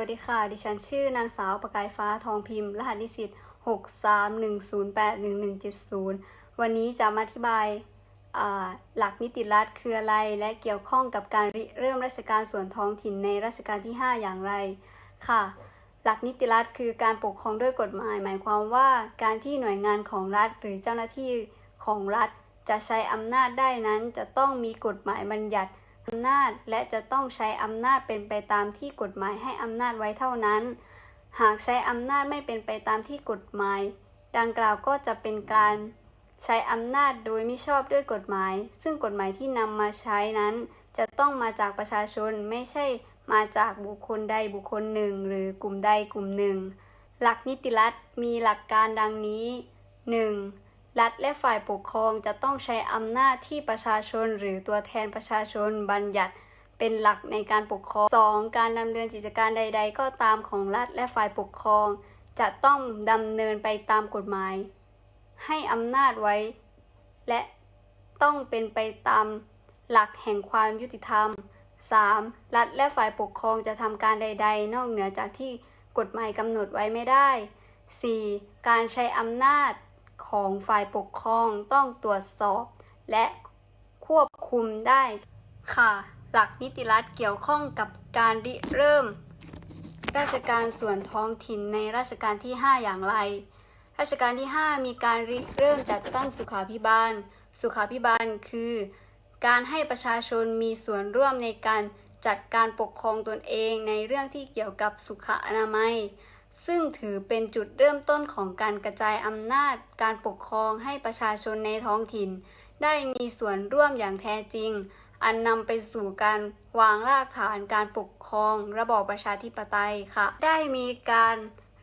วัสดีค่ะ ดิฉันชื่อนางสาวประกายฟ้าทองพิมพ์ รหัสนิสิต631081170 วันนี้จะมาอธิบายาหลักนิติรัฐคืออะไร และเกี่ยวข้องกับการเริ่มราชการส่วนท้องถิ่นในรัชกาลที่ 5 อย่างไรค่ะ หลักนิติรัฐคือการปกครองด้วยกฎหมาย หมายความว่าการที่หน่วยงานของรัฐ หรือเจ้าหน้าที่ของรัฐจะใช้อำนาจได้นั้น จะต้องมีกฎหมายบัญญัติ อำนาจและจะต้องใช้อำนาจเป็นไปตามที่กฎหมายให้อำนาจไว้เท่านั้น หากใช้อำนาจไม่เป็นไปตามที่กฎหมาย ดังกล่าวก็จะเป็นการใช้อำนาจโดยไม่ชอบด้วยกฎหมาย ซึ่งกฎหมายที่นำมาใช้นั้น จะต้องมาจากประชาชนไม่ใช่มาจากบุคคลใดบุคคลหนึ่ง หรือกลุ่มใดกลุ่มหนึ่ง หลักนิติรัฐมีหลักการดังนี้ 1. รัฐและฝ่ายปกครองจะต้องใช้อำนาจที่ประชาชนหรือตัวแทนประชาชนบัญญัติเป็นหลักในการปกครอง 2. การดำเนินกิจการใด ๆ ก็ตามของรัฐและฝ่ายปกครอง จะต้องดำเนินไปตามกฎหมาย ให้อำนาจไว้ และต้องเป็นไปตามหลักแห่งความยุติธรรม 3. รัฐและฝ่ายปกครองจะทำการใด ๆ นอกเหนือจากที่กฎหมายกำหนดไว้ไม่ได้ 4. การใช้อำนาจ ของฝ่ายปกครองต้องตรวจสอบ และควบคุมได้ค่ะ หลักนิติรัฐเกี่ยวข้องกับการริเริ่ม ราชการส่วนท้องถิ่นในรัชกาลที่ 5 อย่างไรรัชกาลที่ 5 มีการริเริ่มจัดตั้งสุขาภิบาล สุขาภิบาลคือ การให้ประชาชนมีส่วนร่วมในการจัดการปกครองตนเองในเรื่องที่เกี่ยวกับสุขอนามัย ซึ่งถือเป็นจุดเริ่มต้นของการกระจายอำนาจการปกครองให้ประชาชนในท้องถิ่น ได้มีส่วนร่วมอย่างแท้จริง อันนำไปสู่การวางรากฐานการปกครองระบอบประชาธิปไตยค่ะ ได้มีการ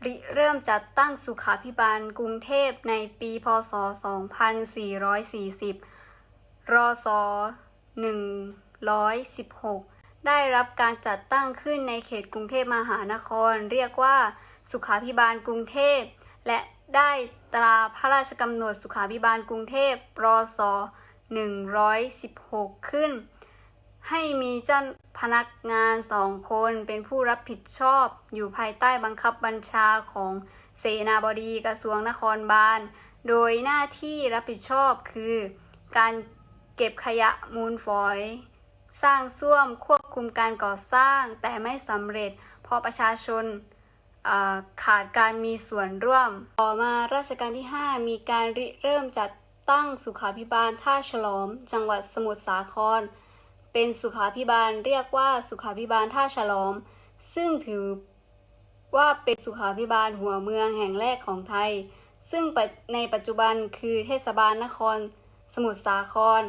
ริเริ่มจัดตั้งสุขาภิบาลกรุงเทพในปีพศ 2440 รศ 116 ได้รับการจัดตั้งขึ้นในเขตกรุงเทพมหานคร เรียกว่า สุขาภิบาลกรุงเทพ และได้ตราพระราชกำหนดสุขาภิบาลกรุงเทพรศ116 ขึ้น ให้มีเจ้าพนักงานสองคนเป็นผู้รับผิดชอบอยู่ภายใต้บังคับบัญชาของเสนาบดีกระทรวงนครบาล โดยหน้าที่รับผิดชอบคือ การเก็บขยะมูลฝอย สร้างส้วมควบคุมการก่อสร้างแต่ไม่สำเร็จเพราะประชาชน ขาดการมีส่วนร่วม ต่อมาราชการที่ 5 มีการริเริ่มจัดตั้งสุขาภิบาลท่าฉลอม จังหวัดสมุทรสาคร เป็นสุขาภิบาลเรียกว่าสุขาภิบาลท่าฉลอม ซึ่งถือว่าเป็นสุขาภิบาลหัวเมืองแห่งแรกของไทย ซึ่งในปัจจุบันคือเทศบาลนครสมุทรสาคร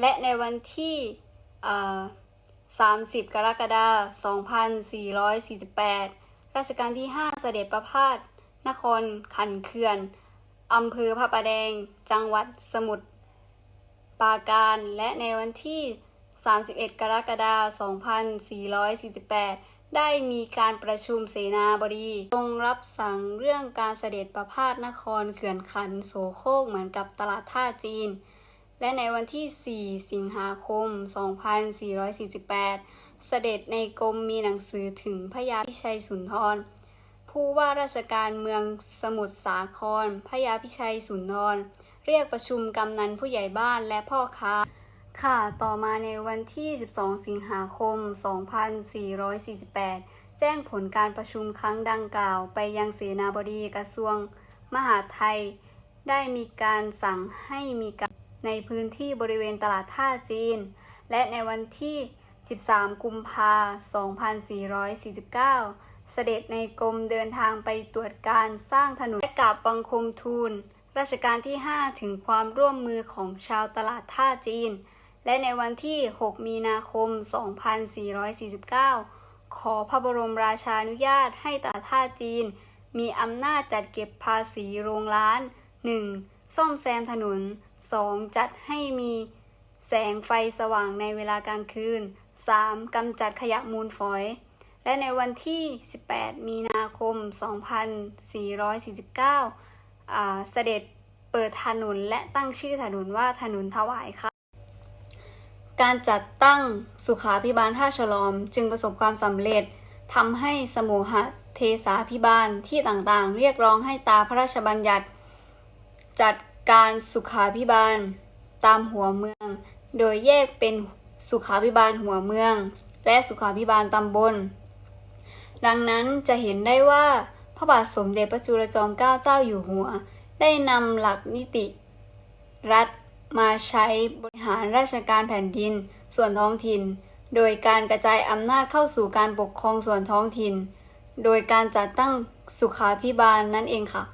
และในวันที่ 30 กรกฎาคม 2448 รัชกาลที่ 5 เสด็จประพาสนครขันเขื่อนอำเภอพระประแดง จังหวัดสมุทรปราการ และในวันที่ 31 กรกฎาคม 2448 ได้มีการประชุมเสนาบดี ทรงรับสั่งเรื่องการเสด็จประพาสนครเขื่อนขันโสโครกเหมือนกับตลาดท่าจีน และในวันที่ 4 สิงหาคม 2448 เสด็จในกรมมีหนังสือถึงพระยาพิชัยสุนทร ผู้ว่าราชการเมืองสมุทรสาครพระยาพิชัยสุนทร เรียกประชุมกำนันผู้ใหญ่บ้านและพ่อค้า ค่ะ ต่อมาในวันที่ 12 สิงหาคม 2448 แจ้งผลการประชุมครั้งดังกล่าว ไปยังเสนาบดีกระทรวง มหาดไทย ได้มีการสั่งให้มีการในพื้นที่บริเวณตลาดท่าจีน และในวันที่ 13 กุมภาพันธ์2449 เสด็จในกรมเดินทางไปตรวจการสร้างถนนและกราบบังคมทูลราชการที่ 5 ถึงความร่วมมือของชาวตลาดท่าจีน และในวันที่ 6 มีนาคม 2449 ขอพระบรมราชานุญาตให้ตลาดท่าจีน มีอำนาจจัดเก็บภาษีโรงร้าน 1. ซ่อมแซมถนน 2. จัดให้มีแสงไฟสว่างในเวลากลางคืน 3. กำจัดขยะมูลฝอย และในวันที่ 18 มีนาคม 2449อ่าเสด็จเปิดถนนและตั้งชื่อถนนว่าถนนถวายค่ะ การจัดตั้งสุขาภิบาลท่าฉลอมจึงประสบความสำเร็จทำให้สมุหเทสาพิบาลที่ต่างๆ เรียกร้องให้ตาพระราชบัญญัติ จัดการสุขาพิบาลตามหัวเมือง โดยแยกเป็น สุขาพิบาลหัวเมือง และสุขาพิบาลตำบล ดังนั้นจะเห็นได้ว่าพระบาทสมเด็จพระจุลจอมเกล้าเจ้าอยู่หัว ได้นำหลักนิติ รัฐมาใช้บริหารราชการแผ่นดิน ส่วนท้องถิ่น โดยการกระจายอำนาจเข้าสู่การปกครองส่วนท้องถิ่น โดยการจัดตั้งสุขาพิบาลนั่นเองค่ะ